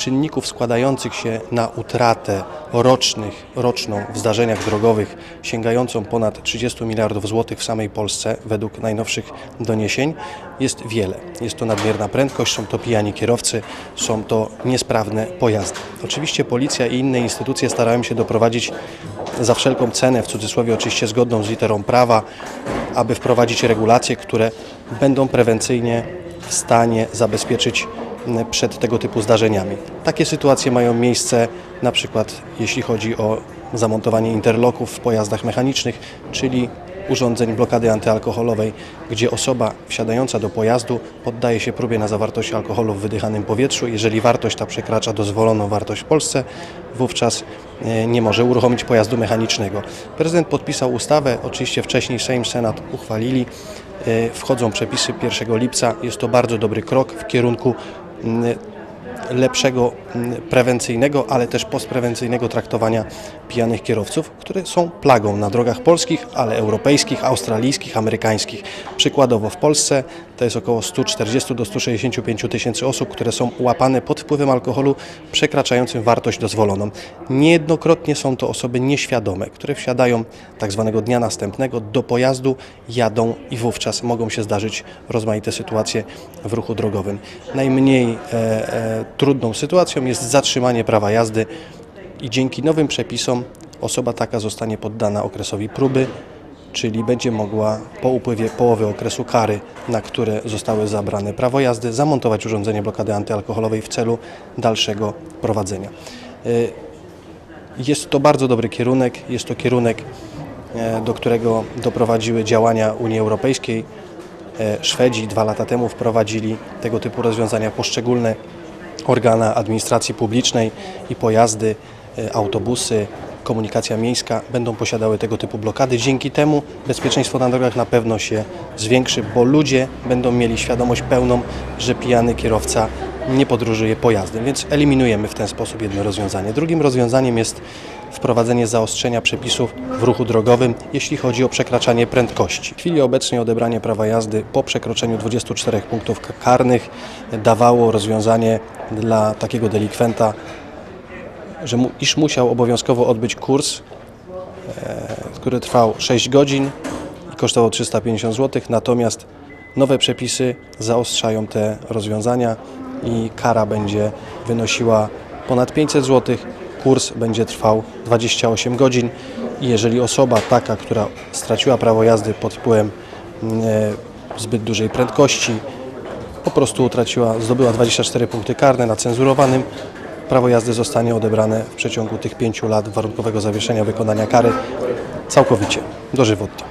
czynników składających się na utratę rocznych, roczną w zdarzeniach drogowych sięgającą ponad 30 miliardów złotych w samej Polsce według najnowszych doniesień jest wiele. Jest to nadmierna prędkość, są to pijani kierowcy, są to niesprawne pojazdy. Oczywiście policja i inne instytucje starają się doprowadzić za wszelką cenę, w cudzysłowie oczywiście zgodną z literą prawa, aby wprowadzić regulacje, które będą prewencyjnie w stanie zabezpieczyć przed tego typu zdarzeniami. Takie sytuacje mają miejsce na przykład jeśli chodzi o zamontowanie interloków w pojazdach mechanicznych, czyli urządzeń blokady antyalkoholowej, gdzie osoba wsiadająca do pojazdu poddaje się próbie na zawartość alkoholu w wydychanym powietrzu. Jeżeli wartość ta przekracza dozwoloną wartość w Polsce, wówczas e, nie może uruchomić pojazdu mechanicznego. Prezydent podpisał ustawę, oczywiście wcześniej Sejm, Senat uchwalili. E, Wchodzą przepisy 1 lipca. Jest to bardzo dobry krok w kierunku lepszego mm, prewencyjnego, ale też postprewencyjnego traktowania pijanych kierowców, które są plagą na drogach polskich, ale europejskich, australijskich, amerykańskich. Przykładowo w Polsce to jest około 140 do 165 tysięcy osób, które są łapane pod wpływem alkoholu przekraczającym wartość dozwoloną. Niejednokrotnie są to osoby nieświadome, które wsiadają tak zwanego dnia następnego do pojazdu, jadą i wówczas mogą się zdarzyć rozmaite sytuacje w ruchu drogowym. Najmniej e, e, trudną sytuacją jest zatrzymanie prawa jazdy i dzięki nowym przepisom osoba taka zostanie poddana okresowi próby, czyli będzie mogła po upływie połowy okresu kary, na które zostały zabrane prawo jazdy, zamontować urządzenie blokady antyalkoholowej w celu dalszego prowadzenia. Y, Jest to bardzo dobry kierunek, jest to kierunek, e, do którego doprowadziły działania Unii Europejskiej. E, Szwedzi dwa lata temu wprowadzili tego typu rozwiązania poszczególne organy administracji publicznej i pojazdy, e, autobusy, komunikacja miejska będą posiadały tego typu blokady. Dzięki temu bezpieczeństwo na drogach na pewno się zwiększy, bo ludzie będą mieli świadomość pełną, że pijany kierowca nie podróżuje pojazdem, więc eliminujemy w ten sposób jedno rozwiązanie. Drugim rozwiązaniem jest wprowadzenie zaostrzenia przepisów w ruchu drogowym, jeśli chodzi o przekraczanie prędkości. W chwili obecnej odebranie prawa jazdy po przekroczeniu 24 punktów karnych dawało rozwiązanie dla takiego delikwenta, że mu, iż musiał obowiązkowo odbyć kurs, e, który trwał 6 godzin i kosztował 350 zł, natomiast nowe przepisy zaostrzają te rozwiązania i kara będzie wynosiła ponad 500 zł. Kurs będzie trwał 28 godzin i jeżeli osoba taka, która straciła prawo jazdy pod wpływem e, zbyt dużej prędkości, po prostu utraciła, zdobyła 24 punkty karne na cenzurowanym, prawo jazdy zostanie odebrane w przeciągu tych 5 lat warunkowego zawieszenia wykonania kary całkowicie, dożywotnie.